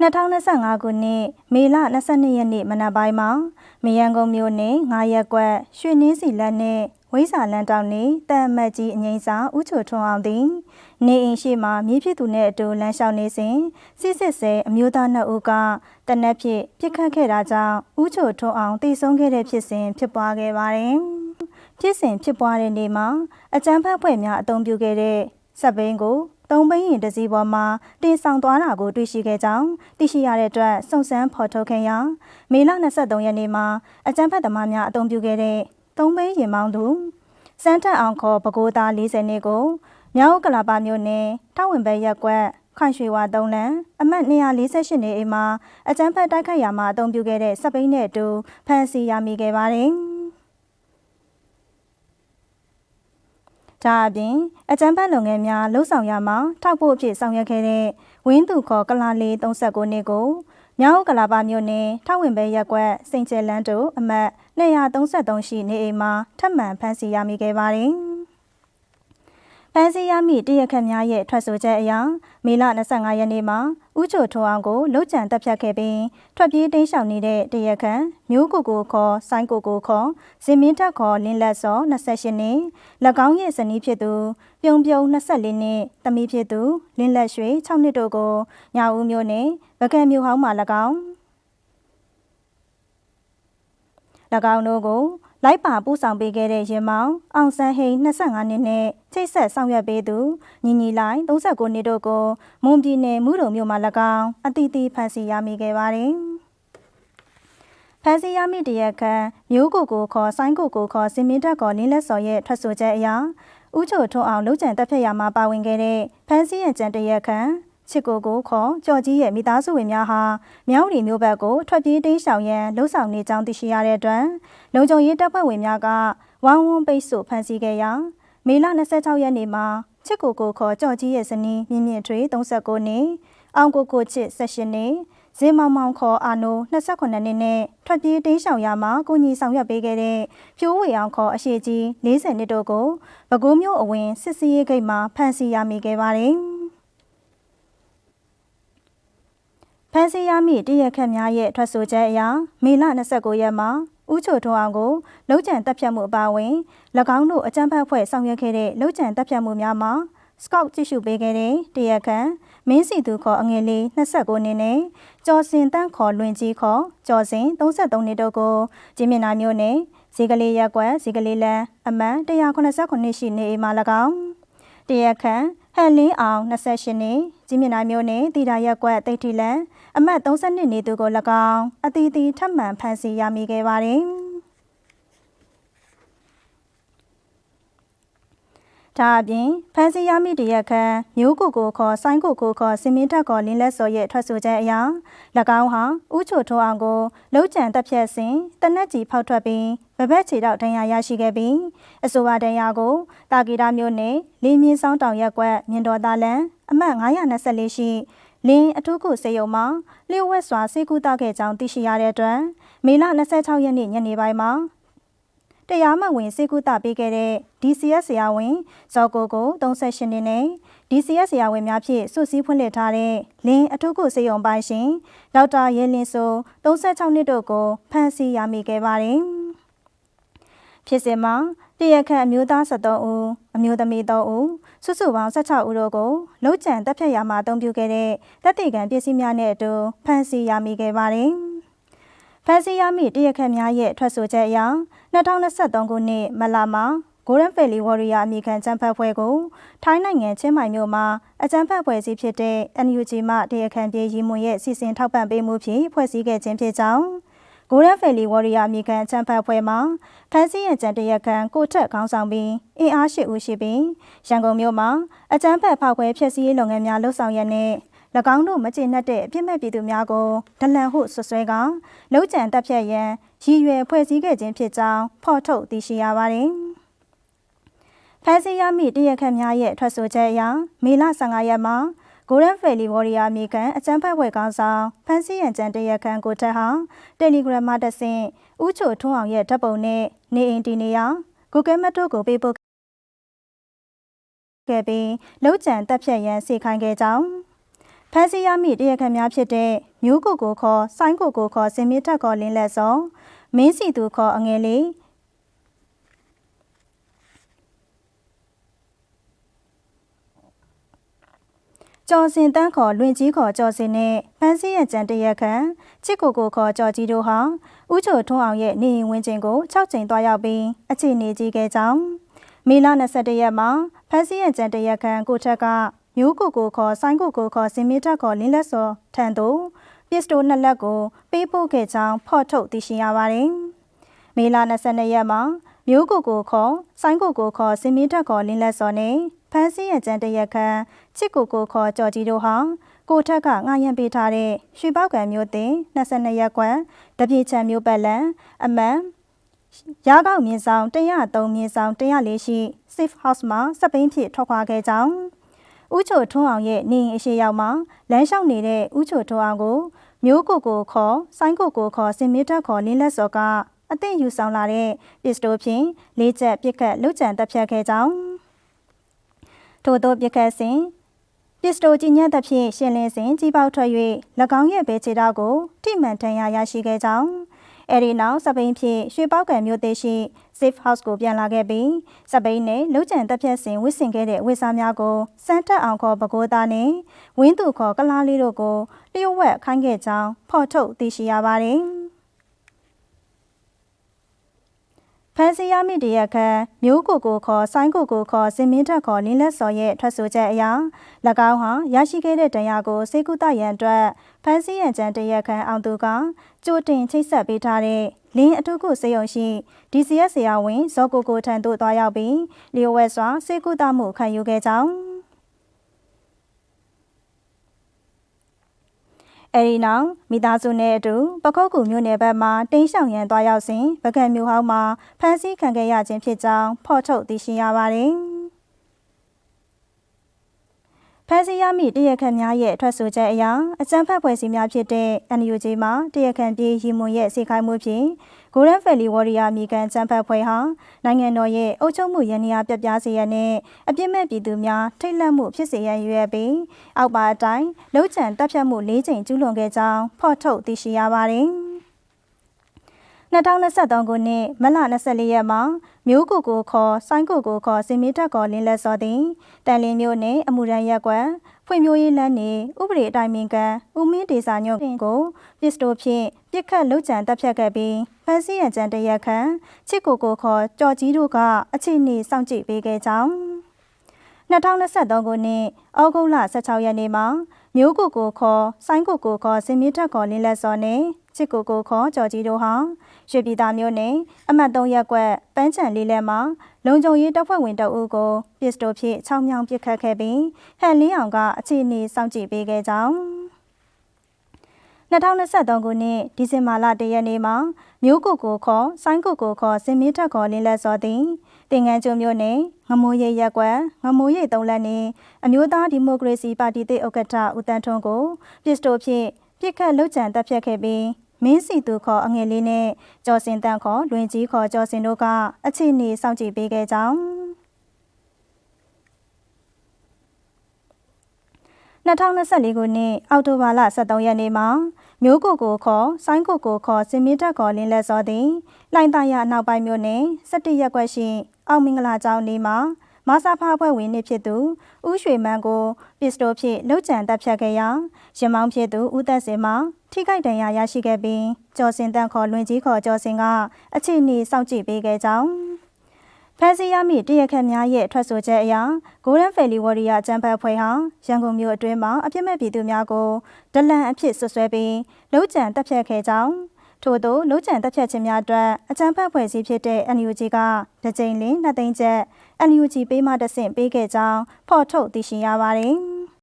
2025ခုနှစ်မေလ22ရက်နေ့မနက်ပိုင်းမှာမယန်းကုန်းမြို့နယ်9ရက်ကွက်ရွှေနှင်းစီလက်နဲ့ဝိစာလန်တောင်နေတန်မတ်ကြီးအငိမ့်စာဦးချိုထွန်းအောင်သည်နေအိမ်ရှိမှမြေဖြစ်သူနှင့်အတူလမ်းလျှောက်နေစဉ်စစ်စစ်ဆဲအမျိုးသားနှစ်ဦးကတနက်ဖြစ်ပြစ်ခတ်ခဲ့တာကြောင့်ဦးချိုထွန်းအောင်တည်ဆုံးခဲ့တဲ့ဖြစ်စဉ်ဖြစ်ပွားခဲ့ပါတယ်ဖြစ်စဉ်ဖြစ်ပွားတဲ့နေ့မှာအကြမ်းဖက်ဖွဲ့များအုံပြုခဲ့တဲ့စက်ဘိန်းကို သုံးဘိန်းရင်တစည်းပေါ်မှာတင်ဆောင်သွားတာကိုတွေ့ရှိခဲ့ကြောင်းသိရှိရတဲ့အတွက်စုံစမ်းဖော်ထုတ်ခဲ့ရာမေလ23ရက်နေ့မှာအကြမ်းဖက်သမားများအုံပြုခဲ့တဲ့သုံးဘိန်းရင်မောင်းသူစန်းတက်အောင်ခေါ်ပကိုးသား40နှစ်ကိုမြောက်ကလာပါမြို့နယ်ထဝင်ဘဲရက်ကွက်ခိုင်ရွှေဝါသုံးလန်အမှတ်248နေအိမ်မှာအကြမ်းဖက်တိုက်ခိုက်ရာမှာအုံပြုခဲ့တဲ့စပိန်နဲ့အတူဖမ်းဆီးရမိခဲ့ပါတယ်။ ဒါအပြင်အကြံဖတ်လုပ်ငန်းများလှုပ်ဆောင်ရမှာထောက်ဖို့အဖြစ်ဆောင်ရွက်ခဲ့တဲ့ဝင်းသူခေါ်ကလာလေး39နှစ်ကိုမြောက်ကလာပါမြို့နယ်ထောက်ဝင်ပဲရက်ကွက်စိန်ကျဲလန်းတို့အမတ်233ရှိနေအိမ်မှာထပ်မံဖမ်းဆီးရမိခဲ့ပါတယ်။ ဖမ်းဆီးရမိတရက်ခတ်များရဲ့ထွက်ဆိုချက်အရမေလ25ရက်နေ့မှာဥချိုထွန်းအောင်ကိုလှုပ်ကြံတပ်ဖြတ်ခဲ့ပြီးထွက်ပြေးတိမ်းရှောင်နေတဲ့တရက်ခန့်မျိုးကိုကိုခေါ်ဆိုင်းကိုကိုခေါ်ဇင်မင်းထက်ခေါ်လင်းလက်စော28နှစ်၎င်းရဲ့ဇနီးဖြစ်သူပြုံပြုံ24နှစ်သမီးဖြစ်သူလင်းလက်ရွှေ6နှစ်တို့ကိုညဦးမျိုးနဲ့ဗကံမျိုးဟောင်းမှာ၎င်း၎င်းတို့ကို လိုက်ပါပို့ဆောင်ပေးခဲ့တဲ့ရင်မောင်အောင်ဆန်းဟိန်း25နှစ်နဲ့ချိတ်ဆက်ဆောင်ရွက်ပေးသူညီညီလိုက်39နှစ်တို့ကိုမွန်ပြည်နယ်မူးတုံမြို့မှာ၎င်းအတီးတီးဖမ်းဆီးရမိခဲ့ပါတယ်။ဖမ်းဆီးရမိတရက်ခန့်မျိုးကိုကိုခေါ်ဆိုင်းကိုကိုခေါ်စင်မင်းတက်ခေါ်လင်းလက်စော်ရဲ့ထွက်ဆိုချက်အရဦးချိုထွန်းအောင်လုံခြံတပ်ဖြတ်ရမှာပါဝင်ခဲ့တဲ့ဖမ်းဆီးရကြံတရက်ခန့် ချစ်ကိုကိုခေါ်ကြော်ကြီးရဲ့မိသားစုဝင်များဟာမြောက်ရီမျိုးဘက်ကိုထွက်ပြေးတိမ်းရှောင်ရန်လှုံ့ဆော်နေကြောင်းသိရှိရတဲ့အတွက်လုံခြုံရေးတပ်ဖွဲ့ဝင်များကဝိုင်းဝန်းပိတ်ဆို့ဖမ်းဆီးခဲ့ရာမေလ26ရက်နေ့မှာချစ်ကိုကိုခေါ်ကြော်ကြီးရဲ့ဇနီးမြင့်မြင့်ထွေ39နှစ်အောင်ကိုကိုချစ်18နှစ်ဇေမောင်မောင်ခေါ်အာနို28နှစ်နဲ့ထွက်ပြေးတိမ်းရှောင်ရမှာကိုကြီးဆောင်ရွက်ပေးခဲ့တဲ့ဖြိုးဝေအောင်ခေါ်အရှိကြီး40နှစ်တို့ကိုပဲခူးမြို့အဝင်စစ်စီးရေးဂိတ်မှာဖမ်းဆီးရမိခဲ့ပါတယ်။ ဖမ်းဆီးရမိတရက်ခတ်များရဲ့ထွက်ဆိုချက်အရမေလ29ရက်မှာဦးချိုထွန်းအောင်ကိုလုံခြံတပ်ဖြတ်မှုအပါအဝင်၎င်းတို့အကြမ်းဖက်ဖွဲ့ဆောင်ရွက်ခဲ့တဲ့လုံခြံတပ်ဖြတ်မှုများမှာစကောက်ကြည့်ရှုပေးခဲ့တဲ့တရက်ခန့်မင်းစီသူခေါ်အငယ်လေး29နှစ်နဲ့ကျော်စင်တန်းခေါ်လွင်ကြီးခေါ်ကျော်စင်33နှစ်တို့ကိုဂျင်းမြနာမျိုးနဲ့ဇီကလေးရက်ကွက်ဇီကလေးလန်အမှန်189ရှိနေအိမ်မှာ၎င်းတရက်ခန့် ဟန်လင်းအောင်28နှစ်ကြီးမြနာမျိုးနဲ့တီတာရက်ကွက်တိတ်ထီလန်အမှတ်32နေသူကို၎င်းအတီးတီထပ်မံဖမ်းဆီးရမိခဲ့ပါတယ်။ ဒါအပြင်ဖန်စီရမိတရက်ခန့်မျိုးကိုကိုခေါ်ဆိုင်းကိုကိုခေါ်စင်မင်းတက်ခေါ်လင်းလက်စော်ရဲ့ထွက်ဆိုချက်အရ၎င်းဟာဥချိုထိုးအောင်ကိုလှုပ်ကြံတက်ဖြတ်စဉ်တနက်ကြီးဖောက်ထွက်ပြီးဗဘက်ခြေတော့ဒဏ်ရာရရှိခဲ့ပြီးအဆိုပါဒဏ်ရာကိုတာဂီတာမျိုးနဲ့လေးမြင်းဆောင်တောင်ရက်ကွက်မြင်တော်သားလန်အမှတ်924ရှိလင်းအထူးကုစေယုံမှာလျှို့ဝှက်စွာစေကူတာခဲ့ကြောင်းသိရှိရတဲ့အတွက်မေလ26ရက်နေ့ညနေပိုင်းမှာ တရားမဝင်စေကူတာပေးခဲ့တဲ့ DCS ဆရာဝန်ဇော်ကိုကို38နှစ်နဲ့ DCS ဆရာဝန်များဖြင့်စုစည်းဖွင့်လှစ်ထားတဲ့လင်းအထူးကုစေယုံပိုင်းရှင်ဒေါက်တာရဲလင်းစိုး36နှစ်တို့ကိုဖမ်းဆီးရမိခဲ့ပါတယ်။ဖြစ်စဉ်မှာတရခန့်အမျိုးသား73ဦးအမျိုးသမီး3ဦးစုစုပေါင်း16ဦးတို့ကိုလုံခြံတပ်ဖြတ်ရာမှာအသုံးပြုခဲ့တဲ့တပ်တေကံပစ္စည်းများနဲ့အတူဖမ်းဆီးရမိခဲ့ပါတယ်။ ဖမ်းဆီးရမိတရခန့်များရဲ့ထွက်ဆိုချက်အရ2023ခုနှစ်မလမှာ Golden Valley Warrior အမိခံချမ်းဖတ်ဖွဲ့ကိုထိုင်းနိုင်ငံချင်းမိုင်မြို့မှာအကြမ်းဖက်ဖွဲ့စည်းဖြစ်တဲ့ NUG မှတရားခံပြေးရီမွန်ရဲ့စီစဉ်ထောက်ပံ့ပေးမှုဖြင့်ဖွဲ့စည်းခဲ့ခြင်းဖြစ်ကြောင်း Golden Valley Warrior အမိခံချမ်းဖတ်ဖွဲ့မှာဖန်စီရကြံတရက်ခံကိုထက်ခေါင်းဆောင်ပြီးအင်အားရှိဦးရှိပြီးရန်ကုန်မြို့မှာအကြမ်းဖက်ဖောက်ခွဲဖျက်ဆီးရေးလုပ်ငန်းများလှုပ်ဆောင်ရတဲ့၎ င်းတို့မကျေနပ်တဲ့အပြစ်မဲ့ပြည်သူများကိုဒလန်ဟုဆွဆွဲကလုံခြံတပ်ဖြတ်ရန်ရည်ရွယ်ဖွဲ့စည်းခဲ့ခြင်းဖြစ်ကြောင်းဖော်ထုတ်သိရှိရပါတယ်။ဖမ်းဆီးရမိတရက်ခန့်များရဲ့ထွက်ဆိုချက်အရမေလ15ရက်မှာ Golden Valley Warrior မြေကန်အကြမ်းဖက်ဝဲကောင်းဆောင်ဖမ်းဆီးရန်ကြံတရက်ခန့်ကိုထက်ဟာ Telegram မှာတဆင့်ဥချိုထွန်းအောင်ရဲ့ဓာတ်ပုံနဲ့နေအိမ်တီနေရာ Google Map တို့ကိုပေးပို့ခဲ့ပြီးလုံခြံတပ်ဖြတ်ရန်စီခိုင်းခဲ့ကြောင်း ဖမ်းဆီးရမိတရားခံများဖြစ်တဲ့မျိုးကိုကိုခေါ်ဆိုင်းကိုကိုခေါ်စင်မီတက်ခေါ်လင်းလက်စောမင်းစီသူခေါ်အငယ်လေးကျော်စင်တန်းခေါ်လွင်ကြီးခေါ်ကျော်စင်နဲ့ဖန်းစီရဲ့ကြံတရက်ခံချစ်ကိုကိုခေါ်ကျော်ကြီးတို့ဟာဥချိုထွန်းအောင်ရဲ့နေရင်ဝင်းချင်းကို6ချိန်သွားရောက်ပြီးအခြေအနေကြီးခဲ့ကြောင်းမေလ21ရက်မှာဖန်းစီရဲ့ကြံတရက်ခံကိုထက်က မျိုးကိုကိုခေါ်ဆိုင်းကိုကိုခေါ်စင်မီတက်ခေါ်လင်းလက်စောထံသို့ပစ္စတိုနှစ်လက်ကိုပေးပို့ခဲ့ကြောင်းဖော်ထုတ်သိရှိရပါတယ်။မေလ22ရက်မှာမျိုးကိုကိုခေါ်ဆိုင်းကိုကိုခေါ်စင်မီတက်ခေါ်လင်းလက်စောနဲ့ဖန်းစီရဲ့ကြံတရက်ခံချစ်ကိုကိုခေါ်ကြော်ကြီးတို့ဟာကိုထက်ကငှားရမ်းပေးထားတဲ့ရွှေပောက်ကန်မျိုးတင်22ရက်ကွမ်တပြေချံမျိုးပတ်လန်အမှန်ရကောက်မြင်းဆောင်103မြင်းဆောင်104ရှိ Safe House မှာစပိန်ဖြစ်ထွက်ခွာခဲ့ကြောင်း ဥချိုထွန်းအောင်ရဲ့နေအိမ်အရှိရောက်မှာလမ်းလျှောက်နေတဲ့ဥချိုထွန်းအောင်ကိုမျိုးကိုကိုခေါ်ဆိုင်းကိုကိုခေါ်စင်မီတက်ခေါ်လင်းလက်စော်ကအသင့်ယူဆောင်လာတဲ့ပစ္စတိုဖြင့်လေးချက်ပြစ်ခတ်လှုပ်ကြံတပ်ဖြတ်ခဲ့ကြောင်းထို့သောပြစ်ခတ်စဉ်ပစ္စတိုကြီးညက်သဖြင့်ရှင်လင်းစဉ်ကြီးပေါက်ထွက်၍၎င်းရဲ့ဘဲခြေထောက်ကိုထိမှန်ထမ်းရရရှိခဲ့ကြောင်း အဲဒီနောက်စပိန်ဖြင့်ရွှေပောက်ကံမျိုးသေးရှိ Safe House ကိုပြန်လာခဲ့ပြီးစပိန်နဲ့လုံခြံတပ်ဖြတ်စဉ်ဝစ်ဆင်ခဲ့တဲ့ဝစ်စားများကိုစမ်းတက်အောင်ခေါ်ပကိုးသားနဲ့ဝင်းသူခေါ်ကလားလေးတို့ကိုလျှို့ဝှက်ခိုင်းခဲ့ကြောင်းဖော်ထုတ်သိရှိရပါတယ်။ ဖန်စီရမိတရက်ခန့်မျိုးကိုကိုခေါ်ဆိုင်းကိုကိုခေါ်စင်မင်းထက်ခေါ်လင်းလက်စော်ရဲ့ထွက်ဆိုချက်အရ၎င်းဟာရရှိခဲ့တဲ့တရားကိုစေကုသရန်အတွက်ဖန်စီရန်ကြံတရက်ခန့်အောင်သူကကြိုတင်ချိတ်ဆက်ပေးထားတဲ့လင်းအထုခုစေယုံရှိ DCS ဆရာဝန်ဇော်ကိုကိုထံသို့တွားရောက်ပြီးလျိုဝဲစွာစေကုသမှုခံယူခဲ့ကြောင်း အဲဒီနောက်မိသားစုနဲ့အတူပခုတ်ကူမြို့နယ်ဘက်မှတင်းရှောင်ရန်သွားရောက်စဉ်ပကံမျိုးဟောင်းမှာဖမ်းဆီးခံခဲ့ရခြင်းဖြစ်ကြောင်းဖော်ထုတ်သိရှိရပါတယ်။ ဖမ်းဆီးရမိတရခန့်များရဲ့ထွက်ဆိုချက်အရအကြမ်းဖက်ဖွဲ့စည်းများဖြစ်တဲ့ NUG မှာတရခန့်ပြည်ရီမွန်ရဲ့စေခိုင်းမှုဖြင့် Golden Valley Warrior မြေကန်ချမ်းဖတ်ဖွဲ့ဟာနိုင်ငံတော်ရဲ့အုပ်ချုပ်မှုရန်ရာပြပြစေရနဲ့အပြစ်မဲ့ပြည်သူများထိတ်လန့်မှုဖြစ်စေရန်ရွယ်ပြီးအောက်ပါအတိုင်းလုံခြံတပ်ဖြတ်မှု၄ချိန်ကျူးလွန်ခဲ့ကြောင်းဖော်ထုတ်သိရှိရပါတယ်။ 2023ခုနှစ်မလ24ရက်မှာမျိုးကိုကိုခေါ်ဆိုင်းကိုကိုခေါ်စင်မီတက်ကော်လင်းလက်စောသည်တန်လင်းမျိုးနှင့်အမှုရန်ရက်ကွက်ဖွံ့ဖြိုးရေးလမ်းနှင့်ဥပဒေအတိုင်းမင်ကန်ဦးမင်းဒေစာညွန့်ကိုပစ္စတိုဖြင့်ပြစ်ခတ်လုကြံတပ်ဖြတ်ခဲ့ပြီးဖန်စီရန်ကြံတရက်ခန့်ချစ်ကိုကိုခေါ်ကြော်ကြီးတို့ကအခြေအနေစောင့်ကြည့်ပေးခဲ့ကြောင်း2023ခုနှစ်ဩဂုတ်လ16ရက်နေ့မှာမျိုးကိုကိုခေါ်ဆိုင်းကိုကိုခေါ်စင်မီထက်ခေါ်လင်းလက်စောနဲ့ ချစ်ကိုကိုခေါ်ကြော်ကြီးတို့ဟာရွှေပြည်သားမျိုးနဲ့အမှတ်3ရက်ကွက်ပန်းချံလေးလက်မှာလုံခြုံရေးတပ်ဖွဲ့ဝင်တအုပ်ကိုပစ္စတိုဖြင့်ချောင်းမြောင်းပစ်ခတ်ခဲ့ပြီးဟန်လင်းအောင်ကအခြေအနေစောင့်ကြည့်ပေးခဲ့ကြောင်း2023ခုနှစ်ဒီဇင်ဘာလ1ရက်နေ့မှာမျိုးကိုကိုခေါ်ဆိုင်းကိုကိုခေါ်စင်မင်းထက်ခေါ်လင်းလက်စောသည်တင်ငန်းကျွမျိုးနဲ့ငမိုးရိပ်ရက်ကွက်ငမိုးရိပ်သုံးလက်နဲ့အမျိုးသားဒီမိုကရေစီပါတီသိဥက္ကဋ္ဌဦးတန်းထွန်းကိုပစ္စတိုဖြင့်ပြစ်ခတ်လုကြံတပ်ဖြတ်ခဲ့ပြီး မင်းစီသူခေါ်အငယ်လေးနဲ့ကျော်စင်တန်းခေါ်လွင်ကြီးခေါ်ကျော်စင်တို့ကအခြေအနေစောင့်ကြည့်ပေးခဲ့ကြောင်း2024ခုနှစ်အောက်တိုဘာလ23ရက်နေ့မှာမျိုးကိုကိုခေါ်ဆိုင်းကိုကိုခေါ်စင်မီတက်ခေါ်လင်းလက်စောသည်လိုင်သားရနောက်ပိုင်းမျိုးနဲ့17ရက်ွက်ရှိအောင်မင်္ဂလာကျောင်းနေမှာ မဆာဖာဖွဲ့ဝင်နေဖြစ်သူဦးရွှေမန်းကိုပစ္စတိုဖြင့်လှုပ်ကြံတပ်ဖြတ်ခဲ့ရာရင်မောင်းဖြစ်သူဦးသက်စင်မှာထိခိုက်ဒဏ်ရာရရှိခဲ့ပြီးကျော်စင်တန့်ခေါ်လွင်ကြီးခေါ်ကျော်စင်ကအခြေအနေစောင့်ကြည့်ပေးခဲ့ကြောင်းဖန်စီရမိတရခက်များရဲ့ထွက်ဆိုချက်အရ Golden Valley Warrior ကျန်းဖတ်ဖွဲ့ဟာရန်ကုန်မြို့အတွင်းမှာအပြစ်မဲ့ပြည်သူများကိုဒလန်အဖြစ်ဆွဆွဲပြီးလှုပ်ကြံတပ်ဖြတ်ခဲ့ကြောင်းထို့သောလှုပ်ကြံတပ်ဖြတ်ခြင်းများအတွက်အကြံဖတ်ဖွဲ့စည်းဖြစ်တဲ့ NUG ကတစ်ကြိမ်လင်းနှစ်သိန်းကျပ် NUG ပေးမှတဆင့်ပေးခဲ့ကြောင်းဖော်ထုတ်သိရှိရပါတယ်။